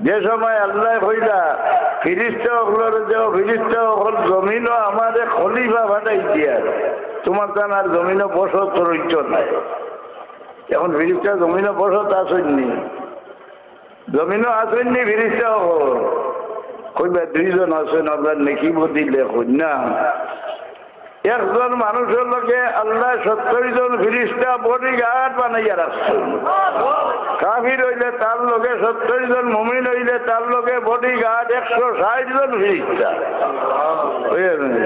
যে সময় আল্লাহ হইলা ফিরিস্তা হলোর যে ফিরিস্তা হল জমিনও আমাদের খলিফা ফাটাই দিয়া তোমার তান আর জমিনও বসত রইত নাই। এখন ফিরিস্তা জমিনও বসত আসেননি। জমিনও আসেননি ফিরিস্তা হল। কইবা দুইজন আছেন আপনার নেকি দিলে না একজন মানুষের লোকে আল্লাহ সত্তর জন ফিরিস্তা বডি গার্ড বানাইয়া রাখছেন কাফির হইলে তার লোকে সত্তর জন, মুমিন হইলে তার লোকে বডি গার্ড একশো ষাট জন ফিরিস্তা।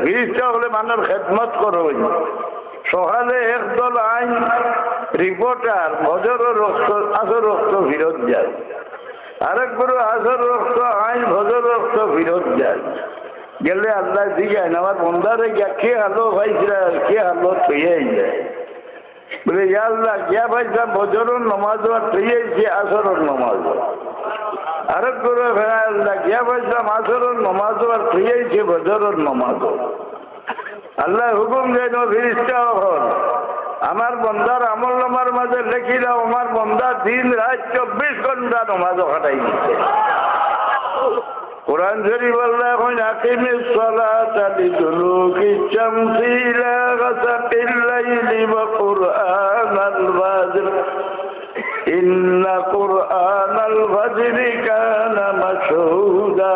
ফিরিস্তা হলে মানুষ খেদমত করবেন সকালে একদল আইন রিপোর্টার বজর রক্ত আসর রক্ত ফিরত যায়। আরেক গুরু আসর রক্ত আইন ভজর রক্ত ফিরত যায়। গেলে আল্লাহ জিজ্ঞাসা আমার বন্ধারে গিয়া কে হালো ভাইছিলা কে হালো থইয়াই যায় বলে আল্লাহ গিয়া ভাইসা বজরর নমাজ আর থইয়াইছে আসরর নমাজ আরেক গুরু ফেরা আল্লাহ গিয়া ভাইসাম আসরর নমাজ আর থইয়াইছে বজরর নমাজ আল্লাহ হুকুম যেন ফিরিস্তা হল আমার বন্দার আমল নামার মাঝে লেখিলাম আমার বন্দা দিন রাত চব্বিশ ঘণ্টা নমাজ খাটাই দিচ্ছে। কোরআন শরীফ আল্লাহ এখন আকিমে সালাতা লিদুলুকি শামসি ইলা গাসাকিল লাইলি ওয়া কুরআনাল ফাজর ইন্না কুরআনাল ফাজরি কানা মাশহুদা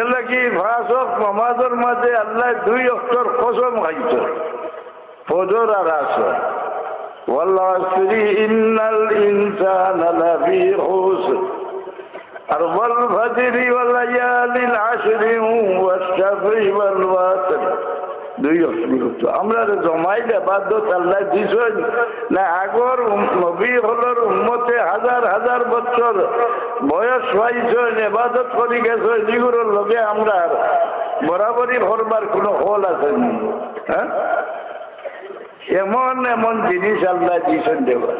এলা কি ফাঁসক নমাজের মাঝে আল্লাহ দুই অক্ষর কসম খাইছে ফজর আর আসর والعصر إن الإنسان لفي خسر আর والفجر والليالي العشر والشفع والوتر দুই অসুবিধ আমরা জমাইলে বাধ্য আল্লাহ দিছেন না আগর নবী হলর উম্মতে হাজার হাজার বছর বয়স হয়েছেন এবাদত করি গেছে যেগুলোর লগে আমরা বরাবরই ভরবার কোনো হল আছে নি, হ্যাঁ এমন এমন জিনিস আল্লাহ দিয়েছেন দেবার